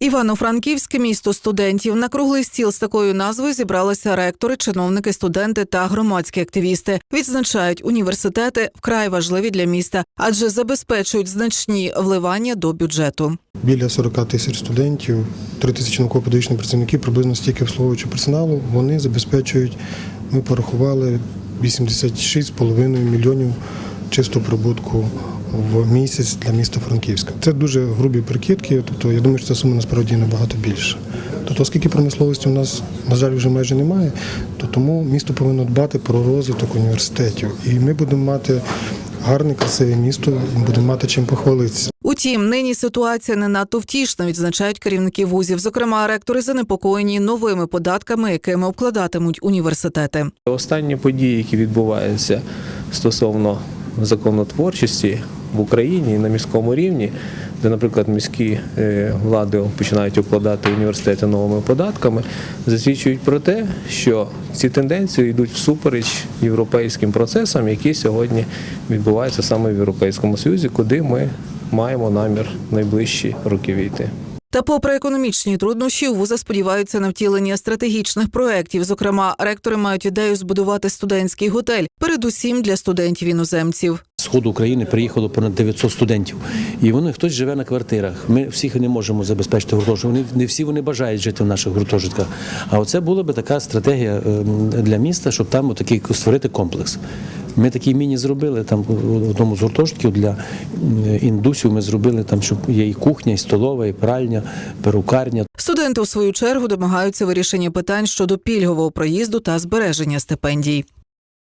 Івано-Франківське місто студентів на круглий стіл з такою назвою зібралися ректори, чиновники, студенти та громадські активісти. Відзначають університети вкрай важливі для міста, адже забезпечують значні вливання до бюджету. Біля 40 тисяч студентів, 3 тисячі науково-педагогічних працівників, приблизно стільки обслуговуючого персоналу. Вони забезпечують, ми порахували 86,5 мільйонів чистого прибутку в місяць для міста Франківська. Це дуже грубі прикидки, тобто я думаю, що ця сума насправді набагато більша. Тобто, оскільки промисловості у нас, на жаль, вже майже немає, то тому місто повинно дбати про розвиток університетів. І ми будемо мати гарне, красиве місто, і будемо мати чим похвалитися. Утім, нині ситуація не надто втішна, відзначають керівники вузів. Зокрема, ректори занепокоєні новими податками, якими обкладатимуть університети. Останні події, які відбуваються стосовно законотворчості в Україні і на міському рівні, де, наприклад, міські е, влади починають обкладати університети новими податками, засвідчують про те, що ці тенденції йдуть всупереч європейським процесам, які сьогодні відбуваються саме в Європейському Союзі, куди ми маємо намір найближчі роки війти. Та, попри економічні труднощі, вуза сподіваються на втілення стратегічних проєктів. Зокрема, ректори мають ідею збудувати студентський готель, передусім для студентів іноземців. Сходу України приїхало понад 900 студентів, і вони хтось живе на квартирах. Ми всіх не можемо забезпечити гуртожиток. Вони не всі вони бажають жити в наших гуртожитках. А оце була би така стратегія ем, для міста, щоб там такий створити комплекс. Ми такий міні зробили там в одному з гуртожитків для індусів. Ми зробили там, щоб є і кухня, і столова, і пральня, перукарня. Студенти, у свою чергу, домагаються вирішення питань щодо пільгового проїзду та збереження стипендій.